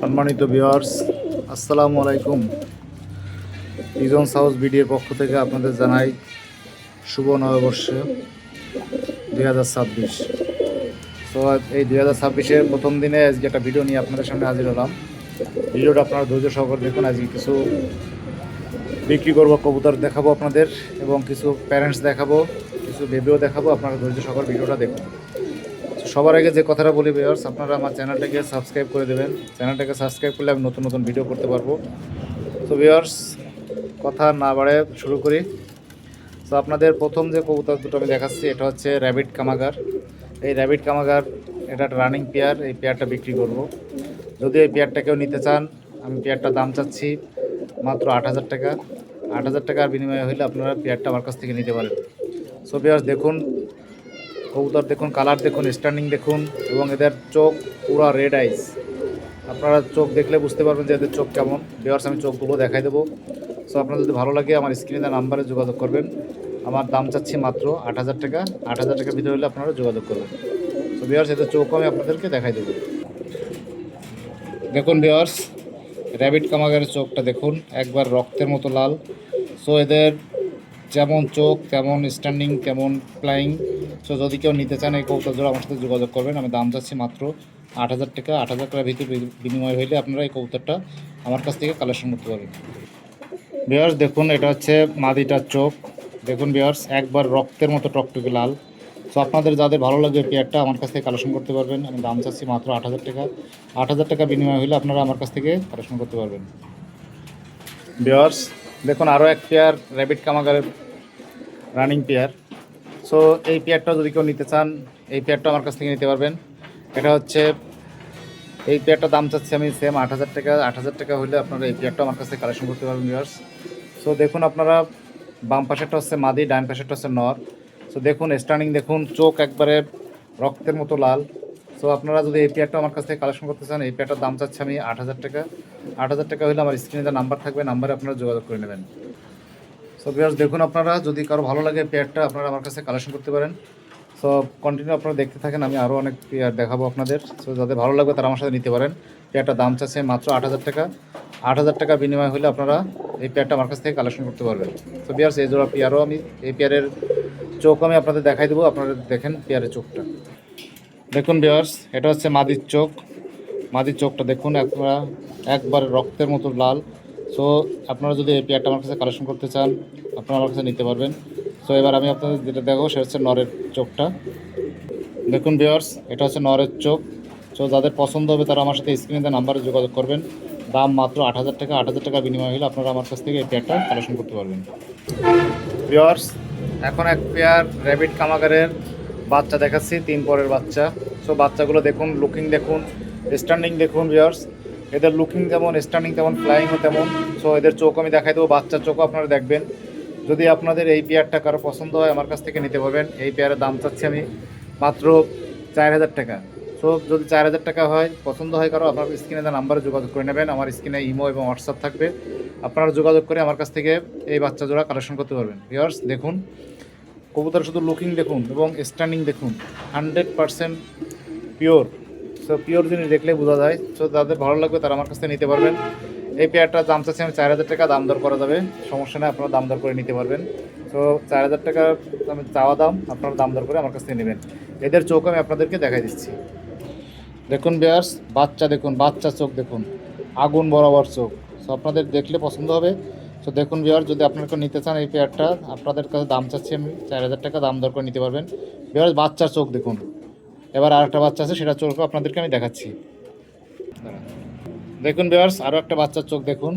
সম্মানিত ভিউয়ার্স আসসালামু আলাইকুম। পিজন হাউস বিডিএর পক্ষ থেকে আপনাদের জানাই শুভ নববর্ষ দুই হাজার ছাব্বিশ। তো এই দুই হাজার ছাব্বিশের প্রথম দিনে আজকে একটা ভিডিও নিয়ে আপনাদের সামনে হাজির হলাম। ভিডিওটা আপনারা ধৈর্য সহকারে দেখুন, আজকে কিছু বিক্রি করব, কবুতর দেখাবো আপনাদের এবং কিছু প্যারেন্টস দেখাবো, কিছু বেবিও দেখাবো, আপনারা ধৈর্য সহকারে ভিডিওটা দেখুন। সবার আগে যে কথাটা বলি ভিউয়ার্স আপনারা আমার চ্যানেলটাকে সাবস্ক্রাইব করে দেবেন। চ্যানেলটাকে সাবস্ক্রাইব করলে আমি নতুন নতুন ভিডিও করতে পারব। তো ভিউয়ার্স কথা না বাড়ে, শুরু করি। তো আপনাদের প্রথম যে কবুতর দুটো আমি দেখাচ্ছি, এটা হচ্ছে র্যাবিট কামাগার এই র্যাবিট কামাগার এটা একটা রানিং পেয়ার এই পেয়ারটা বিক্রি করব। যদি এই পেয়ারটা কেউ নিতে চান, আমি পেয়ারটা দাম চাচ্ছি মাত্র আট হাজার টাকা। আট হাজার টাকার বিনিময়ে হলে আপনারা পেয়ারটা আমার কাছ থেকে নিতে পারেন। সো ভিউয়ার্স দেখুন কবুতর দেখুন কালার দেখুন স্ট্যান্ডিং দেখুন এবং এদের চোখ পুরো রেড আইস আপনারা চোখ দেখলে বুঝতে পারবেন যে এদের চোখ কেমন। ভিউয়ার্স আমি চোখগুলো দেখাই দেবো। সো আপনার যদি ভালো লাগে, আমার স্ক্রিনে নাম্বারে যোগাযোগ করবেন। আমার দাম চাচ্ছি মাত্র আট হাজার টাকা। আট হাজার টাকার ভিতরে হলে আপনারা যোগাযোগ করবেন। সো ভিউয়ার্স এদের চোখও আমি আপনাদেরকে দেখাই দেবো। দেখুন ভিউয়ার্স র্যাবিট কামাগারের চোখটা দেখুন, একবার রক্তের মতো লাল। সো এদের যেমন চোখ, তেমন স্ট্যান্ডিং তেমন ফ্লাইং সো যদি কেউ নিতে চান এই জোড়া আমার সাথে যোগাযোগ করবেন। আমি দাম চাচ্ছি মাত্র আট হাজার টাকা। আট হাজার টাকার ভিতরে বিনিময় হইলে আপনারা এই কৌতারটা আমার কাছ থেকে কালেকশন করতে পারবেন। বিয়ার্স দেখুন, এটা হচ্ছে মাদিটার চোখ। দেখুন বিয়ার্স একবার রক্তের মতো টকটকে লাল। সো আপনাদের যাদের ভালো লাগে পেয়ারটা আমার কাছ থেকে কালেকশন করতে পারবেন। আমি দাম চাচ্ছি মাত্র আট হাজার টাকা। আট হাজার টাকা বিনিময় হলে আপনারা আমার কাছ থেকে কালেকশন করতে পারবেন। বিয়ার্স দেখুন আরও এক পেয়ার র্যাবিট কামাগারের রানিং পেয়ার সো এই পেয়ারটা যদি কেউ নিতে চান, এই পেয়ারটা আমার কাছ থেকে নিতে পারবেন। এটা হচ্ছে, এই পেয়ারটা দাম চাচ্ছি আমি সেম আট হাজার টাকা। আট হাজার টাকা হলে আপনারা এই পেয়ারটা আমার কাছ থেকে কালেকশন করতে পারবেন ভিউয়ার্স সো দেখুন আপনারা, বাম পাশেরটা হচ্ছে মাদি, ডান পাশেরটা হচ্ছে নর। সো দেখুন স্টার্নিং দেখুন, চোখ একবারে রক্তের মতো লাল। সো আপনারা যদি এই পেয়ারটা আমার কাছ থেকে কালেকশন করতে চান, এই পেয়ারটার দাম চাচ্ছি আমি আট হাজার টাকা। আট হাজার টাকা হলে আমার স্ক্রিনে নাম্বার থাকবে নাম্বারে আপনারা যোগাযোগ করে নেবেন। সো ভিউয়ার্স দেখুন আপনারা, যদি কারও ভালো লাগে পেয়ারটা আপনারা আমার কাছে কালেকশন করতে পারেন। সো কন্টিনিউ আপনারা দেখতে থাকেন, আমি আরও অনেক পেয়ার দেখাবো আপনাদের। সো যাদের ভালো লাগবে, তারা আমার সাথে নিতে পারেন। পেয়ারটার দাম চাচ্ছে মাত্র আট হাজার টাকা। আট হাজার টাকা বিনিময় হলে আপনারা এই পেয়ারটা আমার কাছ থেকে কালেকশন করতে পারবেন। তো বিয়ার্স এই জোড়া পেয়ারও আমি, এই পেয়ারের চোখ আমি আপনাদের দেখাই দেবো। আপনারা দেখেন পেয়ারের চোখটা। দেখুন বিয়ার্স এটা হচ্ছে মাদির চোখ। মাদির চোখটা দেখুন আপনারা একবার রক্তের মতো লাল। সো আপনারা যদি এই পেয়ারটা আমার কাছে কালেকশন করতে চান, আপনারা আমার কাছে নিতে পারবেন। সো এবার আমি আপনাদের যেটা দেখো সেটা হচ্ছে নরের চোখটা। দেখুন ভিওয়ার্স এটা হচ্ছে নরের চোখ। সো যাদের পছন্দ হবে তারা আমার সাথে স্ক্রিনে নাম্বারে যোগাযোগ করবেন। দাম মাত্র আট হাজার টাকা, আট হাজার টাকা বিনিময় হলে আপনারা আমার কাছ থেকে এই পেয়ারটা কালেকশন করতে পারবেন। ভিওয়ার্স এখন এক পেয়ার র্যাবিট কামাগারের বাচ্চা দেখাচ্ছি, তিন পরের বাচ্চা। সো বাচ্চাগুলো দেখুন লুকিং দেখুন স্ট্যান্ডিং দেখুন ভিওয়ার্স এদের লুকিং যেমন স্ট্যান্ডিং তেমন ফ্লাইংও তেমন। সো এদের চোখ আমি দেখাই দেবো, বাচ্চার চোখও আপনারা দেখবেন। যদি আপনাদের এই পেয়ারটা কারও পছন্দ হয়, আমার কাছ থেকে নিতে পারবেন। এই পেয়ারের দাম চাচ্ছি আমি মাত্র চার হাজার টাকা। সো যদি চার হাজার টাকা হয়, পছন্দ হয় কারও, আপনার স্ক্রিনে দেওয়া নাম্বারে যোগাযোগ করে নেবেন। আমার স্ক্রিনে ইমো এবং হোয়াটসঅ্যাপ থাকবে। আপনারা যোগাযোগ করে আমার কাছ থেকে এই বাচ্চা জোড়া কালেকশন করতে পারবেন। ভিওর্স দেখুন। কবুতর শুধু লুকিং দেখুন এবং স্ট্যান্ডিং দেখুন। Hundred percent pure so pure জিনিস দেখলে বোঝা যায়। সো যাদের ভালো লাগবে তারা আমার কাছ নিতে পারবেন। এই পেয়ারটার দাম চাচ্ছি আমি চার হাজার টাকা, দাম দর করা যাবে। সমস্যা নেই, আপনারা দাম দর করে নিতে পারবেন। তো চার হাজার টাকা আমি চাওয়া দাম, আপনারা দাম দর করে আমার কাছ থেকে নেবেন। এদের চোখ আমি আপনাদেরকে দেখাই দিচ্ছি। দেখুন বেয়ার্স বাচ্চা দেখুন, বাচ্চা চোখ দেখুন। আগুন বরাবর চোখ। সো আপনাদের দেখলে পছন্দ হবে। তো দেখুন বিয়ার যদি আপনারা নিতে চান এই পেয়ারটা, আপনাদের কাছে দাম চাচ্ছি আমি চার হাজার টাকা, দাম দর করে নিতে পারবেন। বিয়ার বাচ্চার চোখ দেখুন। এবার আর একটা বাচ্চা আছে, সেটা চোখ আপনাদেরকে আমি দেখাচ্ছি। দেখুন বিয়ার্স আরও একটা বাচ্চার চোখ দেখুন।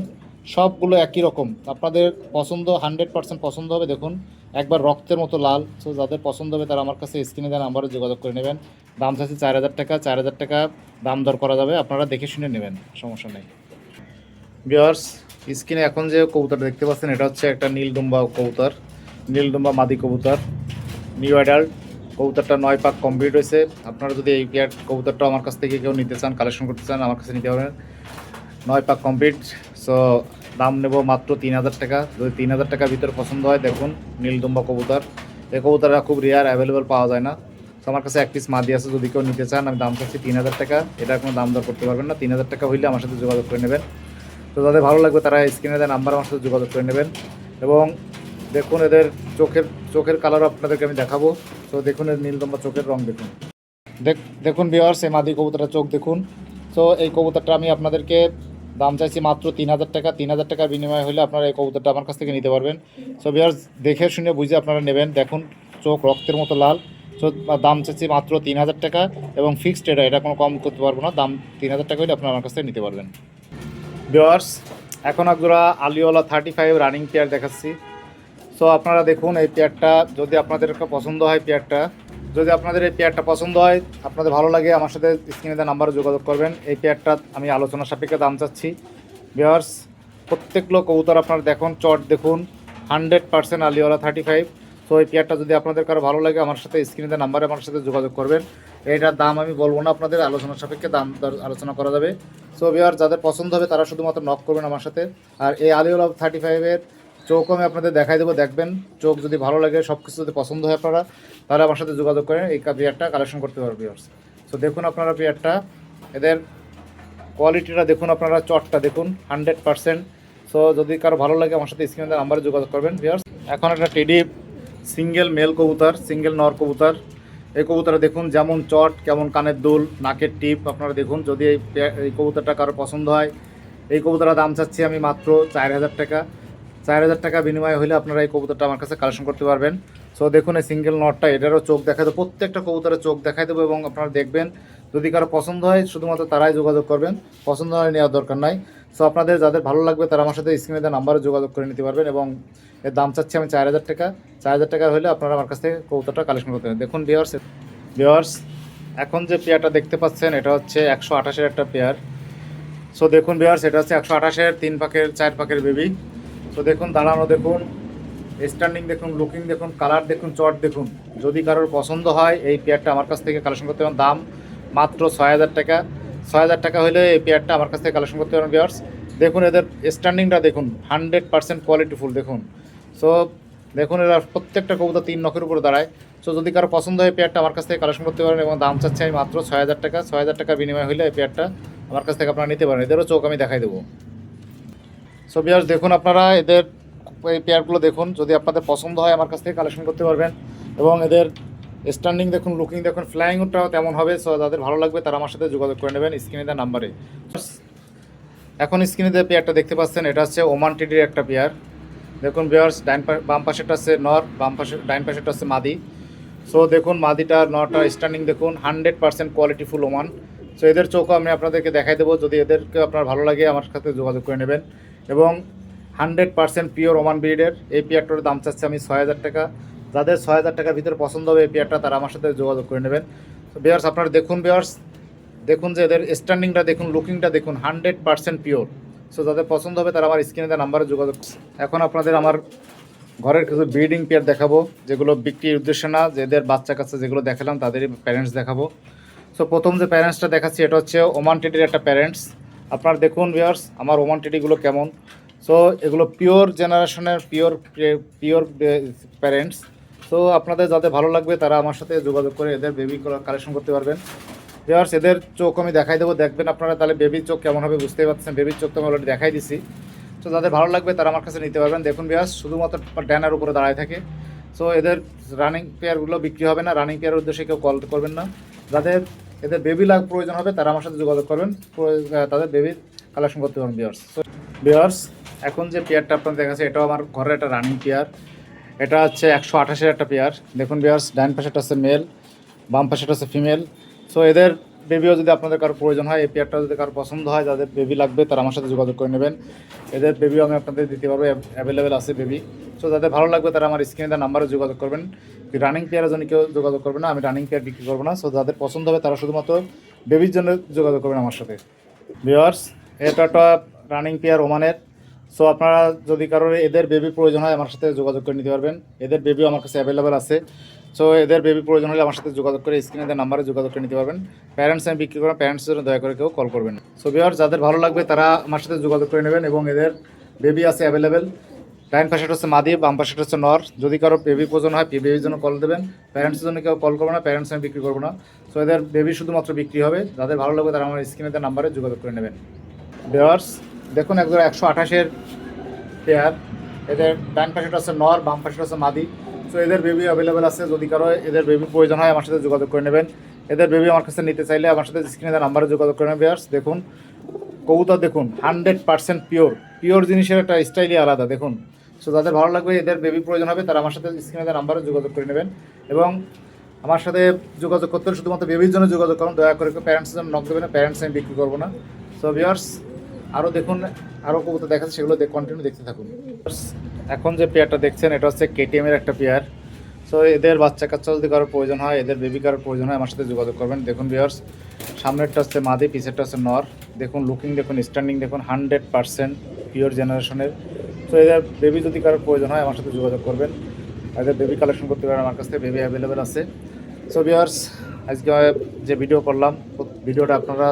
সবগুলো একই রকম। আপনাদের পছন্দ হান্ড্রেড পার্সেন্ট পছন্দ হবে, দেখুন। একবার রক্তের মতো লাল। সো যাদের পছন্দ হবে, তারা আমার কাছে স্ক্রিনে দেওয়া নাম্বারে যোগাযোগ করে নেবেন। দাম চাচ্ছি চার হাজার টাকা, চার হাজার টাকা দাম দর করা যাবে। আপনারা দেখে শুনে নেবেন, সমস্যা নেই। বিয়ার্স স্ক্রিনে এখন যে কবুতর দেখতে পাচ্ছেন, এটা হচ্ছে একটা নীলডুম্বা কবুতর। নীলডুম্বা মাদি কবুতর। নিউ অ্যাডাল্ট কবুতরটা নয় পাক কমপ্লিট হয়েছে। আপনারা যদি এই পেয়ার কবুতরটা আমার কাছ থেকে কেউ নিতে চান কালেকশন করতে চান, আমার কাছে নিতে পারেন। নয় পাক কমপ্লিট সো দাম নেব মাত্র তিন হাজার টাকা। যদি তিন হাজার টাকার ভিতরে পছন্দ হয়, দেখুন, নীলদুম্বা কবুতর। এই কবুতরটা খুব রেয়ার অ্যাভেলেবেল পাওয়া যায় না। তো আমার কাছে এক পিস মাদি আছে, যদি কেউ নিতে চান, আমি দাম চাচ্ছি তিন হাজার টাকা। এটা কোনো দাম দর করতে পারবেন না। তিন হাজার টাকা হইলে আমার সাথে যোগাযোগ করে নেবেন। তো যাদের ভালো লাগবে, তারা স্ক্রিনে দেওয়া নাম্বার আমার সাথে যোগাযোগ করে নেবেন। এবং দেখুন, এদের চোখের চোখের কালার আপনাদেরকে আমি দেখাবো। তো দেখুন, এর নীলদম্বা চোখের রং দেখুন। দেখ, দেখুন বিয়ার্স এই মাদি কবুতরটার চোখ দেখুন। তো এই কবুতরটা আমি আপনাদেরকে দাম চাইছি মাত্র তিন হাজার টাকা। তিন হাজার টাকার বিনিময়ে হলে আপনারা এই কবুতরটা আমার কাছ থেকে নিতে পারবেন। সো বিয়ার্স দেখে শুনে বুঝে আপনারা নেবেন। দেখুন, চোখ রক্তের মতো লাল। সো দাম চাচ্ছি মাত্র তিন হাজার টাকা এবং ফিক্সড এটা এটা কোনো কম করতে পারব না। দাম তিন হাজার টাকা হলে আপনারা আমার কাছ থেকে নিতে পারবেন। বিয়ার্স এখন একজোড়া আলিওয়ালা থার্টি ফাইভ রানিং পেয়ার দেখাচ্ছি। সো আপনারা দেখুন, এই পেয়ারটা যদি আপনাদের পছন্দ হয় পেয়ারটা, যদি আপনাদের এই পেয়ারটা পছন্দ হয়, আপনাদের ভালো লাগে, আমার সাথে স্ক্রিনে দেওয়া নাম্বারে যোগাযোগ করবেন। এই পেয়ারটা আমি আলোচনা সাপেক্ষে দাম চাচ্ছি। বিয়ার্স প্রত্যেকগুলো কবুতর আপনারা দেখুন, চট দেখুন হান্ড্রেড পার্সেন্ট আলিওয়ালা থার্টি ফাইভ তো এই পেয়ারটা যদি আপনাদের কারও ভালো লাগে, আমার সাথে স্ক্রিনে দেওয়া নাম্বারে আমার সাথে যোগাযোগ করবেন। এইটার দাম আমি বলব না, আপনাদের আলোচনা সাপেক্ষে দাম আলোচনা করা যাবে। সো বিয়ার যাদের পছন্দ হবে, তারা শুধুমাত্র নক করবেন আমার সাথে। আর এই আলিওয়ালা থার্টি ফাইভের চোখও আমি আপনাদের দেখাই দেবো, দেখবেন। চোখ যদি ভালো লাগে সব কিছু যদি পছন্দ হয় আপনারা, তাহলে আমার সাথে যোগাযোগ করেন এই পেয়ারটা কালেকশন করতে পারবে বিয়ার্স সো দেখুন আপনারা পেয়ারটা এদের কোয়ালিটিটা দেখুন আপনারা, চটটা দেখুন হান্ড্রেড পার্সেন্ট সো যদি কারও ভালো লাগে, আমার সাথে স্ক্রিনে নাম্বারে যোগাযোগ করবেন ভিউয়ার্স এখন একটা টেডি সিঙ্গেল মেল কবুতর সিঙ্গেল নর কবুতর। এই কবুতরটা দেখুন, যেমন চট, কেমন কানের দুল, নাকের টিপ, আপনারা দেখুন, যদি এই এই কবুতরটা কারও পছন্দ হয়। এই কবুতরের দাম চাচ্ছি আমি মাত্র চার হাজার টাকা। চার হাজার টাকা বিনিময়ে হলে আপনারা এই কবুতরটা আমার কাছে কালেকশন করতে পারবেন। সো দেখুন এই সিঙ্গেল নটটা এটারও চোখ দেখাই দেবো, প্রত্যেকটা কবুতরের চোখ দেখাই দেবো এবং আপনারা দেখবেন, যদি কারও পছন্দ হয়, শুধুমাত্র তারাই যোগাযোগ করবেন, পছন্দ হয় নেওয়ার দরকার নাই। সো আপনাদের যাদের ভালো লাগবে, তারা আমার সাথে স্ক্রিনে দেওয়া নাম্বারে যোগাযোগ করে নিতে পারবেন এবং এর দাম চাচ্ছি আমি চার হাজার টাকা। চার হাজার টাকা হলে আপনারা আমার কাছ থেকে কবুতরটা কালেকশন করতে পারেন দেখুন বিয়ার্স বিয়ার্স এখন যে পেয়ারটা দেখতে পাচ্ছেন, এটা হচ্ছে একশো আঠাশের একটা পেয়ার। সো দেখুন বিয়ার্স এটা হচ্ছে একশো আঠাশের তিন পাকের, চার পাকের বেবি তো দেখুন, দাঁড়ানো দেখুন স্ট্যান্ডিং দেখুন লুকিং দেখুন কালার দেখুন চট দেখুন। যদি কারোর পছন্দ হয়, এই পেয়ারটা আমার কাছ থেকে কালেকশন করতে পারেন। দাম মাত্র ছয় হাজার টাকা। ছয় হাজার টাকা হলে এই পেয়ারটা আমার কাছ থেকে কালেকশন করতে পারেন বিয়ার্স দেখুন, এদের স্ট্যান্ডিংটা দেখুন হান্ড্রেড পার্সেন্ট কোয়ালিটিফুল দেখুন। সো দেখুন, এরা প্রত্যেকটা কবুতর তিন নখের উপরে দাঁড়ায়। সো যদি কারও পছন্দ হয় পেয়ারটা আমার কাছ থেকে কালেকশন করতে পারেন এবং দাম চাচ্ছি আমি মাত্র ছয় হাজার টাকা। ছয় হাজার টাকার বিনিময় হলে এই পেয়ারটা আমার কাছ থেকে আপনারা নিতে পারেন। এদেরও চোখ আমি দেখাই দেবো। সো বিয়ার্স দেখুন আপনারা, এদের এই পেয়ারগুলো দেখুন, যদি আপনাদের পছন্দ হয় আমার কাছ থেকে কালেকশন করতে পারবেন। এবং এদের স্ট্যান্ডিং দেখুন লুকিং দেখুন ফ্লাইংটাও তেমন হবে সো যাদের ভালো লাগবে তারা আমার সাথে যোগাযোগ করে নেবেন স্ক্রিনে দেওয়া নাম্বারে এখন স্ক্রিনে যে পেয়ারটা দেখতে পাচ্ছেন, এটা হচ্ছে ওমান টিডির একটা পেয়ার দেখুন বিয়ার্স ডাইন বাম পাশেরটা হচ্ছে নর বাম পাশে ডাইন পাশেরটা হচ্ছে মাদি সো দেখুন মাদিটা নটা স্ট্যান্ডিং দেখুন hundred percent quality full Oman so এদের চোখও আমি আপনাদেরকে দেখাই দেবো, যদি এদেরকে আপনার ভালো লাগে আমার সাথে যোগাযোগ করে নেবেন। এবং হান্ড্রেড পার্সেন্ট পিওর ওমান ব্রিডের এই পেয়ারটার দাম চাচ্ছে আমি ছয় হাজার টাকা। যাদের ছয় হাজার টাকার ভিতরে পছন্দ হবে এই পেয়ারটা তারা আমার সাথে যোগাযোগ করে নেবেন। বিয়ার্স আপনারা দেখুন বিয়ার্স দেখুন যে এদের স্ট্যান্ডিংটা দেখুন লুকিংটা দেখুন, হান্ড্রেড পার্সেন্ট পিওর সো যাদের পছন্দ হবে, তারা আমার স্ক্রিনে দেওয়া নাম্বারে যোগাযোগ এখন আপনাদের আমার ঘরের কিছু ব্রিডিং পেয়ার দেখাবো, যেগুলো বিক্রির উদ্দেশ্যে না, যে এদের বাচ্চা কাচ্চা যেগুলো দেখালাম, তাদেরই প্যারেন্টস দেখাবো। সো প্রথম যে প্যারেন্টসটা দেখাচ্ছি, এটা হচ্ছে ওমান টেডির একটা প্যারেন্টস আপনারা দেখুন ভিউয়ার্স আমার ওমান টেডিগুলো কেমন। সো এগুলো পিওর জেনারেশনের পিওর পিওর প্যারেন্টস সো আপনাদের যাদের ভালো লাগবে, তারা আমার সাথে যোগাযোগ করে এদের বেবি কালেকশন করতে পারবেন। ভিউয়ার্স এদের চোখ আমি দেখাই দেবো। দেখবেন আপনারা তাহলে বেবির চোখ কেমন হবে বুঝতেই পারছেন বেবির চোখ তো আমি অলরেডি দেখাই দিছি। তো যাদের ভালো লাগবে, তারা আমার কাছে নিতে পারবেন। দেখুন ভিউয়ার্স শুধুমাত্র ড্যানার উপরে দাঁড়ায় থাকে। সো এদের রানিং পেয়ারগুলো বিক্রি হবে না। রানিং পেয়ারের উদ্দেশ্যে কেউ কল করবেন না। যাদের এদের বেবি লাগ প্রয়োজন হবে, তারা আমার সাথে যোগাযোগ করবেন। তাদের বেবির কালেকশন করতে পারবেন বিয়ার্স বিয়ার্স এখন যে পেয়ারটা আপনার দেখাচ্ছে, এটাও আমার ঘরের একটা রানিং পেয়ার এটা হচ্ছে একশো আঠাশের একটা পেয়ার দেখুন বিয়ার্স ডাইন পাশেটা আছে মেল বাম পাশেটা আছে ফিমেল সো এদের বেবিও যদি আপনাদের কারও প্রয়োজন হয়, এই পেয়ারটা যদি কারও পছন্দ হয়, যাদের বেবি লাগবে, তারা আমার সাথে যোগাযোগ করে নেবেন। এদের বেবিও আমি আপনাদের দিতে পারব অ্যাভেলেবেল আছে বেবি। সো যাদের ভালো লাগবে, তারা আমার স্ক্রিনে দেওয়া নাম্বারে যোগাযোগ করবেন। রানিং পেয়ারের জন্য কেউ যোগাযোগ করবে না, আমি রানিং পেয়ার বিক্রি করব না। সো যাদের পছন্দ হবে, তারা শুধুমাত্র বেবির জন্য যোগাযোগ করবেন আমার সাথে। ভিওয়ার্স এটা একটা রানিং পেয়ার ওমানের। সো আপনারা যদি কারোর এদের বেবি প্রয়োজন হয়, আমার সাথে যোগাযোগ করে নিতে পারবেন। এদের বেবিও আমার কাছে অ্যাভেলেবেল আছে। সো এদের বেবি প্রয়োজন হলে আমার সাথে যোগাযোগ করে স্ক্রিনে দেওয়া নাম্বারে যোগাযোগ করে নিতে পারবেন। প্যারেন্টস আমি বিক্রি করা প্যারেন্টসের জন্য দয়া করে কেউ কল করবেন সো ভিওয়ার্স যাদের ভালো লাগবে তারা আমার সাথে যোগাযোগ করে নেবেন এবং এদের বেবি আছে অ্যাভেলেবেল ডাইন পাশেটা হচ্ছে মাদি, বাম পাশেটা হচ্ছে নর। যদি কারও বেবি প্রয়োজন হয় বেবির জন্য কল দেবেন। প্যারেন্টসের জন্য কেউ কল করব না প্যারেন্টস আমি বিক্রি করব না। সো এদের বেবি শুধুমাত্র বিক্রি হবে। যাদের ভালো লাগবে তারা আমার স্ক্রিনে দেওয়া নাম্বারে যোগাযোগ করে নেবেন। বেয়ার্স দেখুন একদম একশো আঠাশের পেয়ার এদের ডান পাশেটা হচ্ছে নর, বাম পাশেটা হচ্ছে মাদি। সো এদের বেবি অ্যাভেলেবেল আছে। যদি কারও এদের বেবি প্রয়োজন হয়, আমার সাথে যোগাযোগ করে নেবেন। এদের বেবি আমার কাছে নিতে চাইলে আমার সাথে স্ক্রিনে দেওয়া নাম্বারে যোগাযোগ করে নেবেন দেখুন, কবুতর দেখুন হান্ড্রেড পার্সেন্ট পিওর পিওর জিনিসের একটা স্টাইলই আলাদা, দেখুন। সো যাদের ভালো লাগবে, এদের বেবি প্রয়োজন হবে, তারা আমার সাথে স্ক্রিনে দেওয়া নাম্বারে যোগাযোগ করে নেবেন। এবং আমার সাথে যোগাযোগ করতে শুধুমাত্র বেবির জন্য যোগাযোগ করুন। দয়া করে প্যারেন্টসের জন্য নক দেবেন প্যারেন্টস আমি বিক্রি করব না। সো ভিউয়ার্স আরও দেখুন আরও কবুতর দেখাচ্ছে, সেগুলো কন্টিনিউ দেখতে থাকুন। এখন যে পেয়ারটা দেখছেন, এটা হচ্ছে কেটিএমের একটা পেয়ার। সো এদের বাচ্চা কাচ্চা যদি কারোর প্রয়োজন হয়, এদের বেবি কারোর প্রয়োজন হয়, আমার সাথে যোগাযোগ করবেন। দেখুন ভিউয়ার্স সামনেরটা হচ্ছে মাদি, পিছেরটা হচ্ছে নর। দেখুন লুকিং দেখুন স্ট্যান্ডিং দেখুন হান্ড্রেড পার্সেন্ট পিওর জেনারেশনের তো এদের বেবি যদি কারোর প্রয়োজন হয়, আমার সাথে যোগাযোগ করবেন। এদের বেবি কালেকশন করতে পারেন আমার কাছ থেকে বেবি অ্যাভেলেবেল আছে। সো ভিউয়ার্স আজকে যে ভিডিও করলাম, ভিডিওটা আপনারা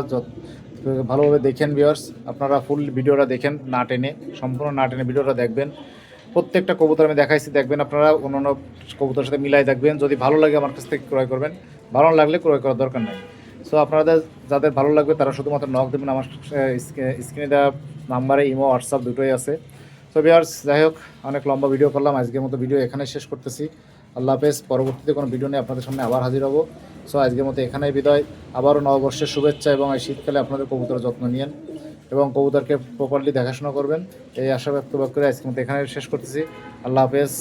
যত- ভালোভাবে দেখেন ভিউয়ার্স আপনারা ফুল ভিডিওটা দেখেন না টেনে, সম্পূর্ণ না টেনে ভিডিওটা দেখবেন। প্রত্যেকটা কবুতর আমি দেখাইছি, দেখবেন আপনারা, অন্যান্য কবুতরের সাথে মিলাই দেখবেন। যদি ভালো লাগে আমার কাছ থেকে ক্রয় করবেন, ভালো লাগলে ক্রয় করার দরকার নেই। সো আপনাদের যাদের ভালো লাগবে, তারা শুধুমাত্র নক দেবেন আমার স্ক্রিনে দেওয়া নাম্বারে ইমো হোয়াটসঅ্যাপ দুটোই আছে। সো বিয়ার্স যাই হোক, অনেক লম্বা ভিডিও করলাম, আজকের মতো ভিডিও এখানে শেষ করতেছি। আল্লাহ হাফেজ, পরবর্তীতে কোনো ভিডিও নিয়ে আপনাদের সামনে আবার হাজির হব। সো আজকের মতো এখানেই বিদায়। আবারও নববর্ষের শুভেচ্ছা এবং এই শীতকালে আপনাদের কবুতরের যত্ন নিয়েন এবং কবুতরকে প্রপারলি দেখাশোনা করবেন। এই আশা ব্যক্ত করে আজকের মতো এখানে শেষ করতেছি। আল্লাহ হাফেজ।